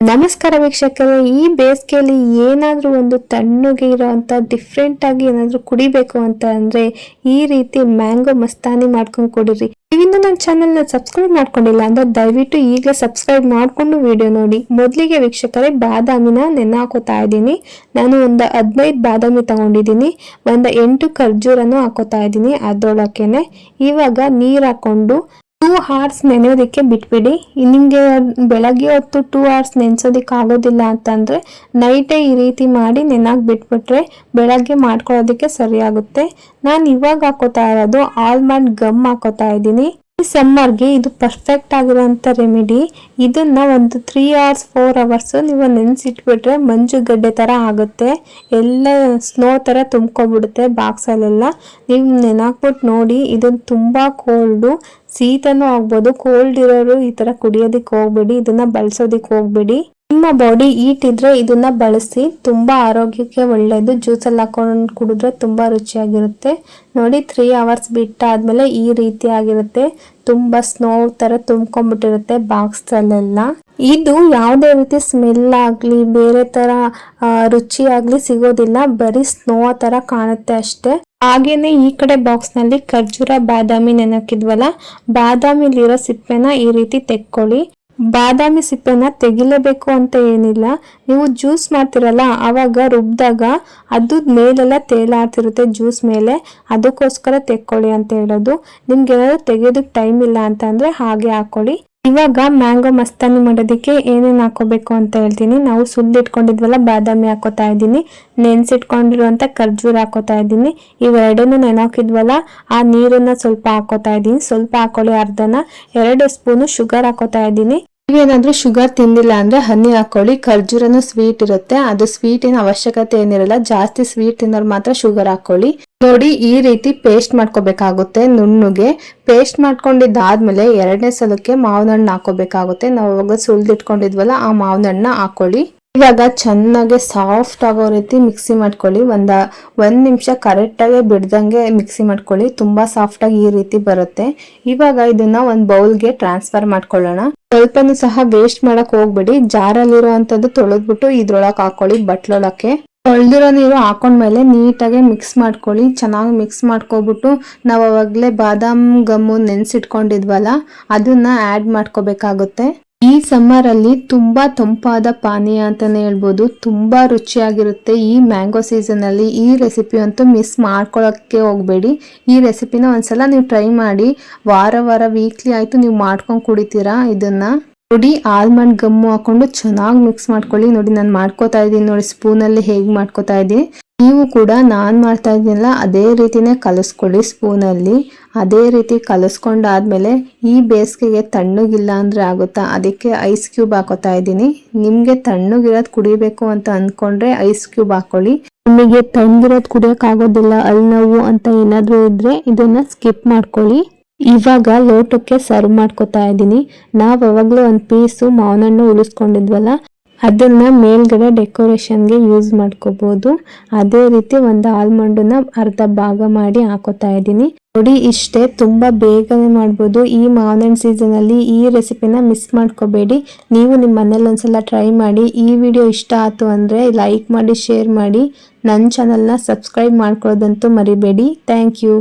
ನಮಸ್ಕಾರ ವೀಕ್ಷಕರೇ, ಈ ಬೇಸಿಗೆಯಲ್ಲಿ ಏನಾದರೂ ಒಂದು ತಣ್ಣಗೆ ಇರೋವಂಥ ಡಿಫ್ರೆಂಟ್ ಆಗಿ ಏನಾದರೂ ಕುಡಿಬೇಕು ಅಂತ ಅಂದರೆ ಈ ರೀತಿ ಮ್ಯಾಂಗೋ ಮಸ್ತಾನಿ ಮಾಡ್ಕೊಂಡು ಕುಡಿರಿ. ನೀವಿನ್ನೂ ನನ್ನ ಚಾನಲ್ನ ಸಬ್ಸ್ಕ್ರೈಬ್ ಮಾಡ್ಕೊಂಡಿಲ್ಲ ಅಂದ್ರೆ ದಯವಿಟ್ಟು ಈಗಲೇ ಸಬ್ಸ್ಕ್ರೈಬ್ ಮಾಡಿಕೊಂಡು ವಿಡಿಯೋ ನೋಡಿ. ಮೊದಲಿಗೆ ವೀಕ್ಷಕರೇ, ಬಾದಾಮಿನ ನೆನೆ ಹಾಕೋತಾ ಇದ್ದೀನಿ. ನಾನು ಒಂದು ಹದಿನೈದು ಬಾದಾಮಿ ತಗೊಂಡಿದ್ದೀನಿ. ಒಂದು ಎಂಟು ಖರ್ಜೂರನ್ನು ಹಾಕೋತಾ ಇದ್ದೀನಿ ಅದರೊಳಕ್ಕೇನೆ ಇವಾಗ ನೀರು ಹಾಕೊಂಡು ಟೂ ಹಾರ್ಸ್ ನೆನೆಯೋದಕ್ಕೆ ಬಿಟ್ಬಿಡಿ. ನಿಮಗೆ ಬೆಳಗ್ಗೆ ಹೊತ್ತು ಟೂ ಹಾರ್ಸ್ ನೆನೆಸೋದಕ್ಕೆ ಆಗೋದಿಲ್ಲ ಅಂತಂದರೆ ನೈಟೇ ಈ ರೀತಿ ಮಾಡಿ ನೆನಾಗಿ ಬಿಟ್ಬಿಟ್ರೆ ಬೆಳಗ್ಗೆ ಮಾಡ್ಕೊಳ್ಳೋದಕ್ಕೆ ಸರಿಯಾಗುತ್ತೆ. ನಾನು ಇವಾಗ ಹಾಕೋತಾ ಇರೋದು ಆಲ್ಮಂಡ್ ಗಮ್ ಹಾಕೋತಾ ಇದ್ದೀನಿ. ಸಮ್ಮರ್ಗೆ ಇದು ಪರ್ಫೆಕ್ಟ್ ಆಗಿರುವಂಥ ರೆಮಿಡಿ ಇದನ್ನ ಒಂದು ತ್ರೀ ಅವರ್ಸ್ ಫೋರ್ ಅವರ್ಸು ನೀವು ನೆನೆಸಿಟ್ಬಿಟ್ರೆ ಮಂಜುಗಡ್ಡೆ ಥರ ಆಗುತ್ತೆ. ಎಲ್ಲ ಸ್ನೋ ಥರ ತುಂಬ್ಕೊಬಿಡುತ್ತೆ ಬಾಕ್ಸಲ್ಲೆಲ್ಲ ನೀವು ನೆನಾಕ್ಬಿಟ್ಟು ನೋಡಿ ಇದನ್ನು ತುಂಬ ಕೋಲ್ಡು ಶೀತನೂ ಆಗ್ಬೋದು. ಕೋಲ್ಡ್ ಇರೋರು ಈ ಥರ ಕುಡಿಯೋದಕ್ಕೆ ಹೋಗ್ಬೇಡಿ, ಇದನ್ನ ಬಳಸೋದಕ್ಕೆ ಹೋಗ್ಬೇಡಿ. ನಿಮ್ಮ ಬಾಡಿ ಈಟ್ ಇದ್ರೆ ಇದನ್ನ ಬಳಸಿ, ತುಂಬಾ ಆರೋಗ್ಯಕ್ಕೆ ಒಳ್ಳೆಯದು ಎಲ್ಲ ಹಾಕೊಂಡು ಕುಡಿದ್ರೆ ತುಂಬಾ ರುಚಿಯಾಗಿರುತ್ತೆ. ನೋಡಿ ತ್ರೀ ಅವರ್ಸ್ ಬಿಟ್ಟಾದ್ಮೇಲೆ ಈ ರೀತಿ ಆಗಿರುತ್ತೆ. ತುಂಬಾ ಸ್ನೋ ತರ ತುಂಬ್ಕೊಂಡ್ಬಿಟ್ಟಿರುತ್ತೆ ಬಾಕ್ಸ್ ಅಲ್ಲೆಲ್ಲ ಇದು ಯಾವುದೇ ರೀತಿ ಸ್ಮೆಲ್ ಆಗಲಿ, ಬೇರೆ ತರ ರುಚಿ ಆಗಲಿ ಸಿಗೋದಿಲ್ಲ. ಬರೀ ಸ್ನೋ ತರ ಕಾಣುತ್ತೆ ಅಷ್ಟೇ. ಹಾಗೇನೆ ಈ ಕಡೆ ಬಾಕ್ಸ್ನಲ್ಲಿ ಖರ್ಜೂರ, ಬಾದಾಮಿ ನೆನಕಿದ್ವಲ್ಲ ಬಾದಾಮಿಲಿರೋ ಸಿಪ್ಪೆನ ಈ ರೀತಿ ತೆಕ್ಕೊಳ್ಳಿ. ಬಾದಾಮಿ ಸಿಪ್ಪೆನ ತೆಗಿಲೇಬೇಕು ಅಂತ ಏನಿಲ್ಲ. ನೀವು ಜ್ಯೂಸ್ ಮಾಡ್ತಿರಲ್ಲ, ಆವಾಗ ರುಬ್ಬಿದಾಗ ಅದು ಮೇಲೆಲ್ಲ ತೇಲಾಡ್ತಿರುತ್ತೆ ಜ್ಯೂಸ್ ಮೇಲೆ. ಅದಕ್ಕೋಸ್ಕರ ತೆಕ್ಕೊಳ್ಳಿ ಅಂತ ಹೇಳೋದು. ನಿಮ್ಗೆ ಏನಾದರೂ ತೆಗೆಯೋದಕ್ಕೆ ಟೈಮ್ ಇಲ್ಲ ಅಂತ ಅಂದ್ರೆ ಹಾಗೆ ಹಾಕೊಳ್ಳಿ ಇವಾಗ ಮ್ಯಾಂಗೋ ಮಸ್ತಾನಿ ಮಾಡೋದಕ್ಕೆ ಏನೇನು ಹಾಕೋಬೇಕು ಅಂತ ಹೇಳ್ತೀನಿ. ನಾವು ಸುಲ್ಲಿಟ್ಕೊಂಡಿದ್ವಲ್ಲ ಬಾದಾಮಿ ಹಾಕೋತಾ ಇದ್ದೀನಿ ನೆನ್ಸಿಟ್ಕೊಂಡಿರುವಂತ ಖರ್ಜೂರ ಹಾಕೋತಾ ಇದ್ದೀನಿ. ಇವೆರಡನ್ನೂ ನೆನಹಾಕಿದ್ವಲ್ಲ ಆ ನೀರನ್ನ ಸ್ವಲ್ಪ ಹಾಕೋತಾ ಇದ್ದೀನಿ. ಸ್ವಲ್ಪ ಹಾಕೊಳ್ಳಿ ಅರ್ಧನ. ಎರಡು ಸ್ಪೂನು ಶುಗರ್ ಹಾಕೋತಾ ಇದ್ದೀನಿ. ನೀವೇನಾದ್ರೂ ಶುಗರ್ ತಿಂದಿಲ್ಲ ಅಂದ್ರೆ ಹನಿ ಹಾಕೊಳ್ಳಿ. ಖರ್ಜೂರನು ಸ್ವೀಟ್ ಇರುತ್ತೆ. ಅದು ಸ್ವೀಟಿನ ಅವಶ್ಯಕತೆ ಏನಿರಲ್ಲ, ಜಾಸ್ತಿ ಸ್ವೀಟ್ ತಿನ್ನೋರು ಮಾತ್ರ ಶುಗರ್ ಹಾಕೊಳ್ಳಿ. ನೋಡಿ, ಈ ರೀತಿ ಪೇಸ್ಟ್ ಮಾಡ್ಕೋಬೇಕಾಗುತ್ತೆ ನುಣ್ಣಗೆ. ಪೇಸ್ಟ್ ಮಾಡ್ಕೊಂಡಿದ್ದಾದ್ಮೇಲೆ ಎರಡನೇ ಸಲಕ್ಕೆ ಮಾವಿನ ಹಣ್ಣು ಹಾಕೋಬೇಕಾಗುತ್ತೆ ನಾವು ಅವಾಗ ಸುಲ್ದಿಟ್ಕೊಂಡಿದ್ವಲ್ಲ, ಆ ಮಾವಿನ ಹಣ್ಣನ್ನ ಹಾಕೊಳ್ಳಿ. ಇವಾಗ ಚೆನ್ನಾಗಿ ಸಾಫ್ಟ್ ಆಗೋ ರೀತಿ ಮಿಕ್ಸಿ ಮಾಡ್ಕೊಳ್ಳಿ. ಒಂದು ಒಂದು ನಿಮಿಷ ಕರೆಕ್ಟಾಗಿ ಬಿಡ್ದಂಗೆ ಮಿಕ್ಸಿ ಮಾಡ್ಕೊಳ್ಳಿ. ತುಂಬಾ ಸಾಫ್ಟಾಗಿ ಈ ರೀತಿ ಬರುತ್ತೆ. ಇವಾಗ ಇದನ್ನ ಒಂದು ಬೌಲ್ಗೆ ಟ್ರಾನ್ಸ್ಫರ್ ಮಾಡ್ಕೊಳ್ಳೋಣ. ಸ್ವಲ್ಪನೂ ಸಹ ವೇಸ್ಟ್ ಮಾಡಕ್ ಹೋಗ್ಬೇಡಿ. ಜಾರಲ್ಲಿರೋ ಅಂಥದ್ದು ತೊಳೆದ್ಬಿಟ್ಟು ಇದ್ರೊಳಗೆ ಹಾಕೊಳ್ಳಿ ಬಟ್ಲೊಳಕ್ಕೆ. ತೊಳೆದಿರೋ ನೀರು ಹಾಕೊಂಡ್ಮೇಲೆ ನೀಟಾಗಿ ಮಿಕ್ಸ್ ಮಾಡ್ಕೊಳ್ಳಿ. ಚೆನ್ನಾಗಿ ಮಿಕ್ಸ್ ಮಾಡ್ಕೊಬಿಟ್ಟು ನಾವು ಅವಾಗಲೇ ಬಾದಾಮ್ ಗಮ್ಮು ನೆನೆಸಿಟ್ಕೊಂಡಿದ್ವಲ್ಲ, ಅದನ್ನ ಆ್ಯಡ್ ಮಾಡ್ಕೋಬೇಕಾಗುತ್ತೆ. ಈ ಸಮ್ಮರ್ ಅಲ್ಲಿ ತುಂಬಾ ತಂಪಾದ ಪಾನೀಯ ಅಂತಾನೆ ಹೇಳ್ಬೋದು. ತುಂಬಾ ರುಚಿಯಾಗಿರುತ್ತೆ ಈ ಮ್ಯಾಂಗೋ ಸೀಸನ್ ಅಲ್ಲಿ ಈ ರೆಸಿಪಿ ಅಂತೂ ಮಿಸ್ ಮಾಡ್ಕೊಳಕ್ಕೆ ಹೋಗಬೇಡಿ. ಈ ರೆಸಿಪಿನ ಒಂದ್ಸಲ ನೀವು ಟ್ರೈ ಮಾಡಿ. ವಾರ ವಾರ ವೀಕ್ಲಿ ಆಯ್ತು ನೀವು ಮಾಡ್ಕೊಂಡು ಕುಡಿತೀರಾ ಇದನ್ನ? ನೋಡಿ, ಆಲ್ಮಂಡ್ ಗಮ್ಮು ಹಾಕೊಂಡು ಚೆನ್ನಾಗಿ ಮಿಕ್ಸ್ ಮಾಡ್ಕೊಳ್ಳಿ. ನೋಡಿ, ನಾನು ಮಾಡ್ಕೋತಾ ಇದ್ದೀನಿ. ನೋಡಿ, ಸ್ಪೂನಲ್ಲಿ ಹೇಗೆ ಮಾಡ್ಕೋತಾ ಇದ್ದೀನಿ. ನೀವು ಕೂಡ ನಾನು ಮಾಡ್ತಾ ಇದ್ದೀನಲ್ಲ, ಅದೇ ರೀತಿನೇ ಕಲಿಸ್ಕೊಳ್ಳಿ ಸ್ಪೂನಲ್ಲಿ. ಅದೇ ರೀತಿ ಕಲಿಸ್ಕೊಂಡಾದಮೇಲೆ ಈ ಬೇಸಿಗೆಗೆ ತಣ್ಣಗಿಲ್ಲ ಅಂದರೆ ಆಗುತ್ತಾ? ಅದಕ್ಕೆ ಐಸ್ ಕ್ಯೂಬ್ ಹಾಕೋತಾ ಇದ್ದೀನಿ. ನಿಮಗೆ ತಣ್ಣಗಿರೋದು ಕುಡಿಬೇಕು ಅಂತ ಅಂದ್ಕೊಂಡ್ರೆ ಐಸ್ ಕ್ಯೂಬ್ ಹಾಕೊಳ್ಳಿ. ನಿಮಗೆ ತಣ್ಣಗಿರೋದು ಕುಡಿಯೋಕ್ಕಾಗೋದಿಲ್ಲ ಅಲ್ಲಿ ನೋವು ಅಂತ ಏನಾದರೂ ಇದ್ದರೆ ಇದನ್ನು ಸ್ಕಿಪ್ ಮಾಡ್ಕೊಳ್ಳಿ. ಇವಾಗ ಲೋಟಕ್ಕೆ ಸರ್ವ್ ಮಾಡ್ಕೊತಾ ಇದ್ದೀನಿ. ನಾವು ಯಾವಾಗಲೂ ಒಂದು ಪೀಸು ಮಾವನಣ್ಣು ಉಳಿಸ್ಕೊಂಡಿದ್ವಲ್ಲ ಅದನ್ನ ಮೇಲ್ಗಡೆ ಡೆಕೋರೇಷನ್ಗೆ ಯೂಸ್ ಮಾಡ್ಕೋಬಹುದು ಅದೇ ರೀತಿ ಒಂದು ಆಲ್ಮಂಡನ್ನ ಅರ್ಧ ಭಾಗ ಮಾಡಿ ಹಾಕೋತಾ ಇದ್ದೀನಿ. ನೋಡಿ, ಇಷ್ಟೇ ತುಂಬಾ ಬೇಗನೆ ಮಾಡ್ಬೋದು. ಈ ಮಾವಿನ ಸೀಸನ್ ಅಲ್ಲಿ ಈ ರೆಸಿಪಿನ ಮಿಸ್ ಮಾಡ್ಕೋಬೇಡಿ. ನೀವು ನಿಮ್ಮ ಮನೇಲಿ ಒಂದ್ಸಲ ಟ್ರೈ ಮಾಡಿ. ಈ ವಿಡಿಯೋ ಇಷ್ಟ ಆಯ್ತು ಅಂದ್ರೆ ಲೈಕ್ ಮಾಡಿ ಶೇರ್ ಮಾಡಿ. ನನ್ನ ಚಾನಲ್ನ ಸಬ್ಸ್ಕ್ರೈಬ್ ಮಾಡ್ಕೊಳ್ಳೋದಂತೂ ಮರಿಬೇಡಿ. Thank you